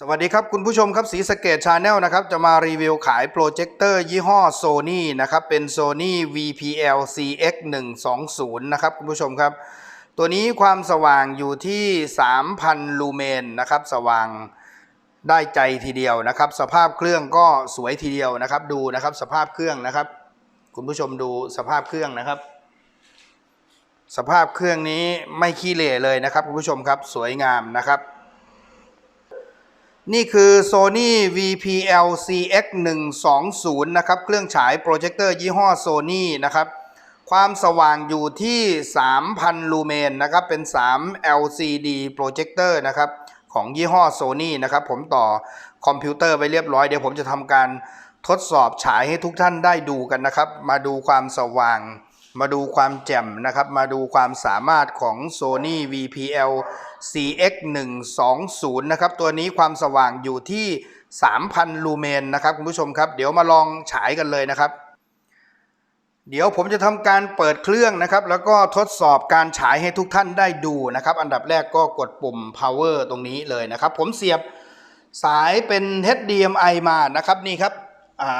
สวัสดีครับ คุณผู้ชมครับสีสเกตชาแนลนะครับ จะมารีวิวขายโปรเจคเตอร์ยี่ห้อ Sony นะครับ เป็น Sony VPL CX 120นะครับ คุณผู้ชมครับ ตัวนี้ความสว่างอยู่ที่ 3,000 ลูเมนนะครับ สว่างได้ใจทีเดียวนะครับ สภาพเครื่องก็สวยทีเดียวนะครับ ดูนะครับสภาพเครื่องนะครับ คุณผู้ชมดูสภาพเครื่องนะครับ สภาพเครื่องนี้ไม่ขี้เหร่เลยนะครับ คุณผู้ชมครับสวยงามนะครับ นี่คือ Sony VPL CX 120นะครับ เครื่องฉายโปรเจคเตอร์ยี่ห้อ Sony นะครับ ความสว่างอยู่ที่ 3,000 ลูเมนนะครับ เป็น 3 LCD โปรเจคเตอร์นะครับ ของยี่ห้อ Sony นะครับ ผมต่อคอมพิวเตอร์ไปเรียบร้อย เดี๋ยวผมจะทำการทดสอบฉายให้ทุกท่านได้ดูกันนะครับ มาดูความสว่าง มาดูความแจ่มนะครับ มาดูความสามารถของ Sony VPL CX 120 นะครับ ตัวนี้ความสว่างอยู่ที่ 3,000 ลูเมนนะครับคุณผู้ชมครับ เดี๋ยวมาลองฉายกันเลยนะครับ เดี๋ยวผมจะทำการเปิดเครื่องนะครับ แล้วก็ทดสอบการฉายให้ทุกท่านได้ดูนะครับ อันดับแรกก็กดปุ่ม power ตรงนี้เลยนะครับ ผมเสียบสายเป็น HDMI มานะครับนี่ครับ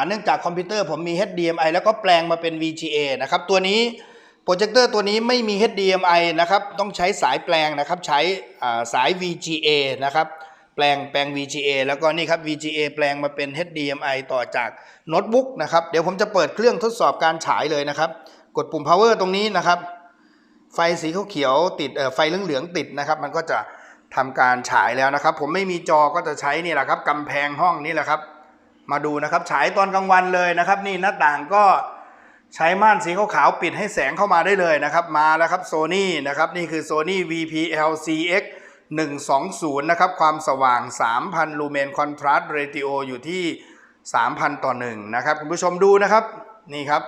เนื่องจากคอมพิวเตอร์ผมมี HDMI แล้วก็แปลงมาเป็น VGA นะครับ ตัวนี้โปรเจคเตอร์ตัวนี้ไม่มี HDMI นะครับ ต้องใช้สายแปลงนะครับ ใช้สาย VGA นะครับ แปลงแปลง VGA แล้วก็นี่ครับ VGA แปลงมาเป็น HDMI ต่อจากโน้ตบุ๊กนะครับ เดี๋ยวผมจะเปิดเครื่องทดสอบการฉายเลยนะครับ กดปุ่ม power ตรงนี้นะครับ ไฟสีเขียวติดเอ่อไฟเหลืองๆติดนะครับ มันก็จะทำการฉายแล้วนะครับ ผมไม่มีจอก็จะใช้นี่แหละครับกำแพงห้องนี่แหละครับ มาดูนะครับฉายตอนกลางวันเลยนะครับ นี่หน้าต่างก็ใช้ม่านสีขาวๆปิดให้แสงเข้ามาได้เลยนะครับ มาแล้วครับ Sony นะครับนี่คือ Sony VPL CX 120 นะครับ ความสว่าง 3,000 ลูเมนคอนทราสต์เรติโออยู่ที่ 3,000 ต่อ 1 นะครับ คุณผู้ชมดูนะครับ นี่ครับ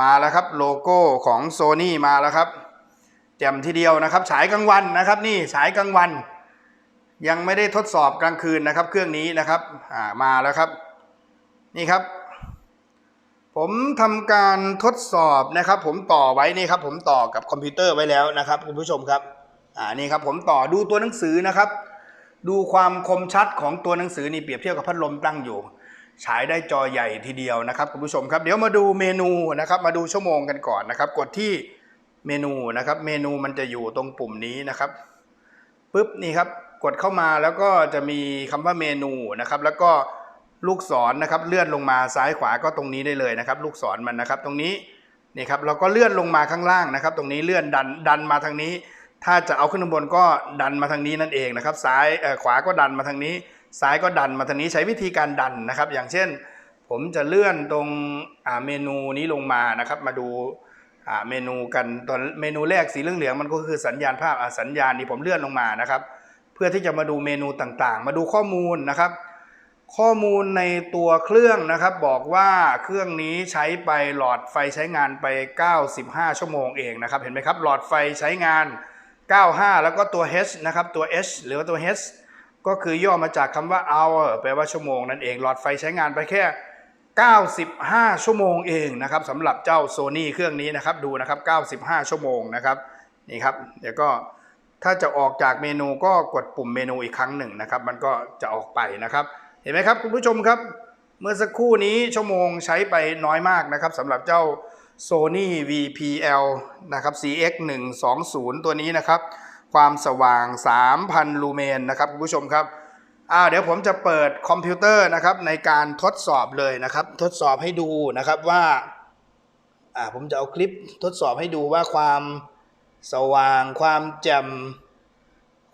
มาแล้วครับโลโก้ของ Sony มาแล้วครับแจ่มทีเดียวนะครับ ฉายกลางวันนะครับ นี่ฉายกลางวัน ยังไม่ได้ทดสอบกลางคืนนะครับ เครื่องนี้นะครับมาแล้วครับ นี่ครับ ผมทำการทดสอบนะครับ ผมต่อไว้นี่ครับ ผมต่อกับคอมพิวเตอร์ไว้แล้วนะครับคุณผู้ชมครับอ่านี่ครับผมต่อดูตัวหนังสือนะครับ ดูความคมชัดของตัวหนังสือนี่เปรียบเทียบกับพัดลมตั้งอยู่ฉายได้จอใหญ่ทีเดียวนะครับคุณผู้ชมครับ เดี๋ยวมาดูเมนูนะครับ มาดูชั่วโมงกันก่อนนะครับ กดที่เมนูนะครับ เมนูมันจะอยู่ตรงปุ่มนี้นะครับปุ๊บนี่ครับ กดเข้ามาแล้วก็จะมีคำว่าเมนูนะครับ แล้วก็ ลูกศรนนะครับเลื่อนลงมาซ้ายขวาก็ตรงนี้ได้เลยนะครับ ลูกศรมันนะครับ ตรงนี้นี่ครับเราก็เลื่อนลงมาข้างล่างนะครับ ตรงนี้เลื่อนดันดันมาทางนี้ ถ้าจะเอาขึ้นบนก็ดันมาทางนี้นั่นเองนะครับ ซ้ายขวาก็ดันมาทางนี้ ซ้ายก็ดันมาทางนี้ใช้วิธีการดันนะครับ อย่างเช่น ผมจะเลื่อนตรงเมนูนี้ลงมานะครับ มาดูเมนูกันตอนเมนูแรกสีเหลืองๆมันก็คือสัญญาณภาพสัญญาณนี้ผมเลื่อนลงมานะครับ เพื่อที่จะมาดูเมนูต่างๆ มาดูข้อมูลนะครับ ข้อมูลในตัวเครื่องนะครับ บอกว่าเครื่องนี้ใช้ไปหลอดไฟใช้งานไป 95 ชั่วโมงเองนะครับ เห็นไหมครับ หลอดไฟใช้งาน 95 แล้วก็ตัว H นะครับตัว H หรือว่าตัว H ก็คือย่อมาจากคำว่า hour แปลว่าชั่วโมงนั่นเอง หลอดไฟใช้งานไปแค่ 95 ชั่วโมงเองนะครับสำหรับเจ้า Sony เครื่องนี้นะครับดูนะครับ 95 ชั่วโมงนะครับนี่ครับเดี๋ยวก็ถ้าจะออกจากเมนูก็กดปุ่มเมนูอีกครั้งหนึ่งนะครับ มันก็จะออกไปนะครับ ห็นไหมครับคุณผู้ชมครับ เมื่อสักครู่นี้ชั่วโมงใช้ไปน้อยมากนะครับสำหรับเจ้า Sony VPL นะครับ CX 120ตัวนี้นะครับ ความสว่าง 3,000 ลูเมนนะครับคุณผู้ชมครับอ่าเดี๋ยวผมจะเปิดคอมพิวเตอร์นะครับในการทดสอบเลยนะครับ ทดสอบให้ดูนะครับว่าอ่าผมจะเอาคลิปทดสอบให้ดูว่าความสว่างความแจ่ม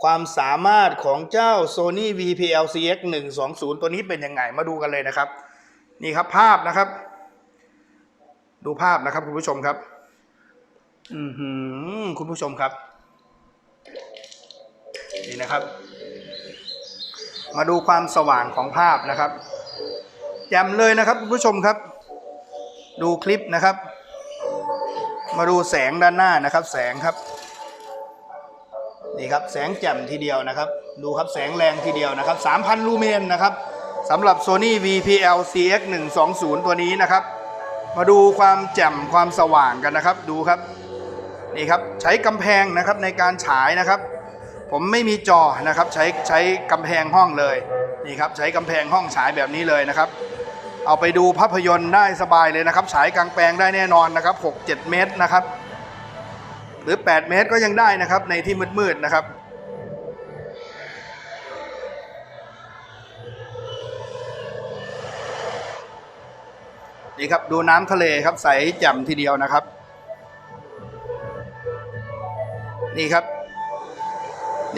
ความสามารถของเจ้า Sony VPL CX 120 ตัวนี้เป็นยังไงมาดูกันเลยนะครับ นี่ครับภาพนะครับ ดูภาพนะครับคุณผู้ชมครับ อือหือคุณผู้ชมครับ นี่นะครับ มาดูความสว่างของภาพนะครับแจ่มเลยนะครับคุณผู้ชมครับ ดูคลิปนะครับ มาดูแสงด้านหน้านะครับ แสงครับ นี่ครับแสงแจ่มทีเดียวนะครับ ดูครับแสงแรงทีเดียวนะครับ 3,000 ลูเมนนะครับสำหรับ Sony VPL CX 120ตัวนี้นะครับ มาดูความแจ่มความสว่างกันนะครับ ดูครับนี่ครับใช้กำแพงนะครับในการฉายนะครับ ผมไม่มีจอนะครับใช้ใช้กำแพงห้องเลยนี่ครับใช้กำแพงห้องฉายแบบนี้เลยนะครับ เอาไปดูภาพยนตร์ได้สบายเลยนะครับ ฉายกลางแปลงได้แน่นอนนะครับ 6-7 เมตรนะครับ หรือ 8 เมตรก็ยังได้นะครับในที่มืดๆนะครับ นี่ครับดูน้ำทะเลครับใสแจ่มทีเดียวนะครับ นี่ครับ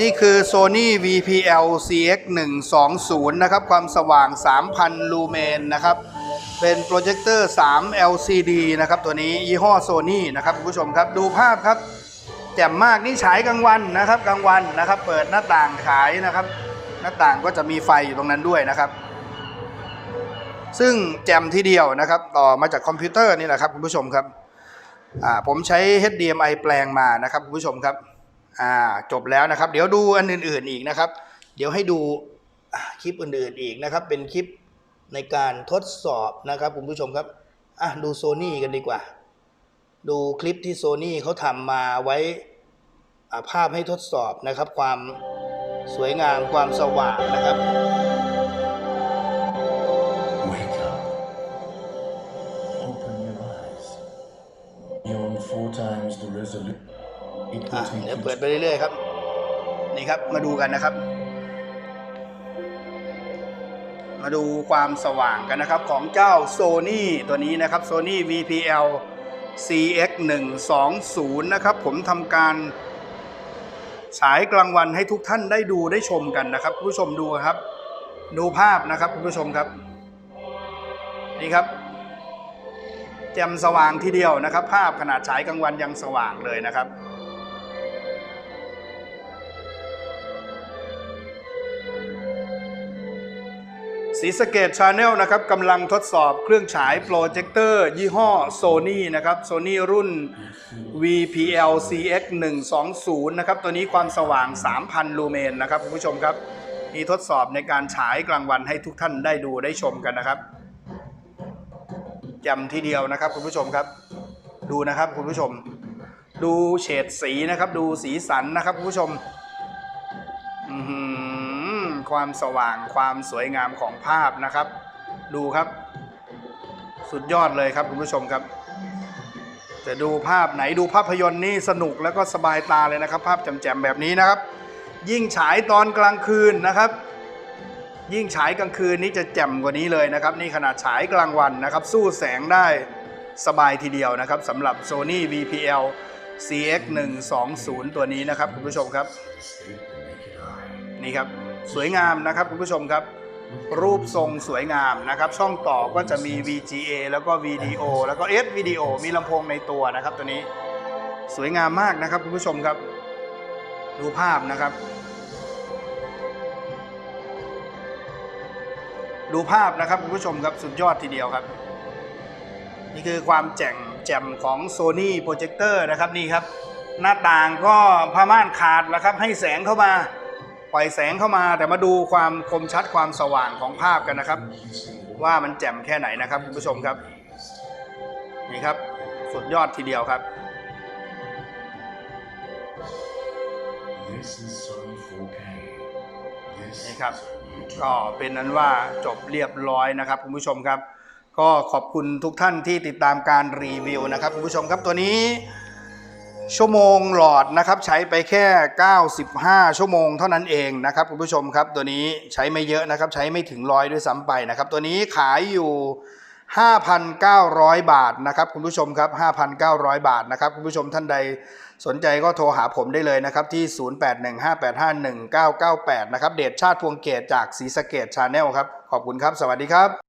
นี่คือ Sony VPL CX 120นะครับ ความสว่าง 3,000 ลูเมนนะครับ เป็นโปรเจคเตอร์3 LCD นะครับตัวนี้ยี่ห้อ Sony นะครับคุณผู้ชมครับดูภาพครับ แจ่มมากนี่ฉายกลางวันนะครับกลางวันนะครับ เปิดหน้าต่างขายนะครับ หน้าต่างก็จะมีไฟอยู่ตรงนั้นด้วยนะครับ ซึ่งแจ่มทีเดียวนะครับ ต่อมาจากคอมพิวเตอร์นี่แหละครับคุณผู้ชมครับผมใช้ HDMI แปลงมานะครับคุณผู้ชมครับจบแล้วนะครับ เดี๋ยวดูอันอื่นๆอีกนะครับ เดี๋ยวให้ดูคลิปอื่นๆอีกนะครับ เป็นคลิป ในการทดสอบนะครับคุณผู้ชมครับอะดูโซนี่กันดีกว่า ดูคลิปที่โซนี่เขาทำมาไว้อ่าภาพให้ทดสอบนะครับ ความสวยงามความสว่างนะครับ Wake up. Open your eyes. You're on four times the resolution. It อะ will take เดี๋ยว you เปิดไปเรื่อยๆครับ นี่ครับมาดูกันนะครับ มาดูความสว่างกันนะครับ ของเจ้า Sony ตัวนี้นะครับ Sony VPL CX 120นะครับผมทำการฉายกลางวันให้ทุกท่านได้ดูได้ชมกันนะครับคุณผู้ชมดูครับ ดูภาพนะครับคุณผู้ชมครับ นี่ครับแจ่มสว่างทีเดียวนะครับ ภาพขนาดฉายกลางวันยังสว่างเลยนะครับ สีสเกตชาแนลนะครับกำลังทดสอบเครื่องฉายโปรเจคเตอร์ยี่ห้อ Sony นะครับ Sony รุ่น VPL CX 120นะครับ ตัวนี้ความสว่าง 3,000 ลูเมนนะครับคุณผู้ชมครับมีทดสอบในการฉายกลางวันให้ทุกท่านได้ดูได้ชมกันนะครับจำทีเดียวนะครับคุณผู้ชมครับ ดูนะครับคุณผู้ชม ดูเฉดสีนะครับ ดูสีสันนะครับคุณผู้ชม อือ ความสว่างความสวยงามของภาพนะครับ ดูครับ สุดยอดเลยครับคุณผู้ชมครับ จะดูภาพไหนดูภาพยนตร์นี่สนุกแล้วก็สบายตาเลยนะครับ ภาพแจ่มๆแบบนี้นะครับ ยิ่งฉายตอนกลางคืนนะครับ ยิ่งฉายกลางคืนนี้จะแจ่มกว่านี้เลยนะครับ นี่ขนาดฉายกลางวันนะครับ สู้แสงได้สบายทีเดียวนะครับสำหรับ Sony VPL CX 120 ตัวนี้นะครับคุณผู้ชมครับ นี่ครับ สวยงามนะครับคุณผู้ชมครับ รูปทรงสวยงามนะครับ ช่องต่อก็จะมี VGA แล้วก็ VDO แล้วก็ S Video มีลำโพงในตัวนะครับตัวนี้สวยงามมากนะครับคุณผู้ชมครับ ดูภาพนะครับ ดูภาพนะครับคุณผู้ชมครับสุดยอดทีเดียวครับ นี่คือความแจ่งแจ่มของ Sony Projector นะครับนี่ครับ หน้าต่างก็ผ้าม่านขาดแล้วครับ ให้แสงเข้ามา ปล่อยแสงเข้ามาแต่มาดูความคมชัดความสว่างของภาพกันนะครับ ว่ามันแจ่มแค่ไหนนะครับคุณผู้ชมครับนี่ครับสุดยอดทีเดียวครับ This is Sony 4K. This นี่ครับ is ก็เป็นนั้นว่าจบเรียบร้อยนะครับคุณผู้ชมครับ ก็ขอบคุณทุกท่านที่ติดตามการรีวิวนะครับคุณผู้ชมครับตัวนี้ ชั่วโมงหลอดนะครับใช้ไปแค่ 95 ชั่วโมงเท่านั้นเองนะครับคุณผู้ชมครับตัวนี้ใช้ไม่เยอะนะครับใช้ไม่ถึงร้อยด้วยซ้ำไปนะครับตัวนี้ขายอยู่ 5,900 บาทนะครับคุณผู้ชมครับ 5,900 บาทนะครับคุณผู้ชมท่านใดสนใจก็โทรหาผมได้เลยนะครับที่ 0815851998 นะครับเดชชาติพวงเกตจากศรีสะเกดชาแนลครับ ขอบคุณครับ สวัสดีครับ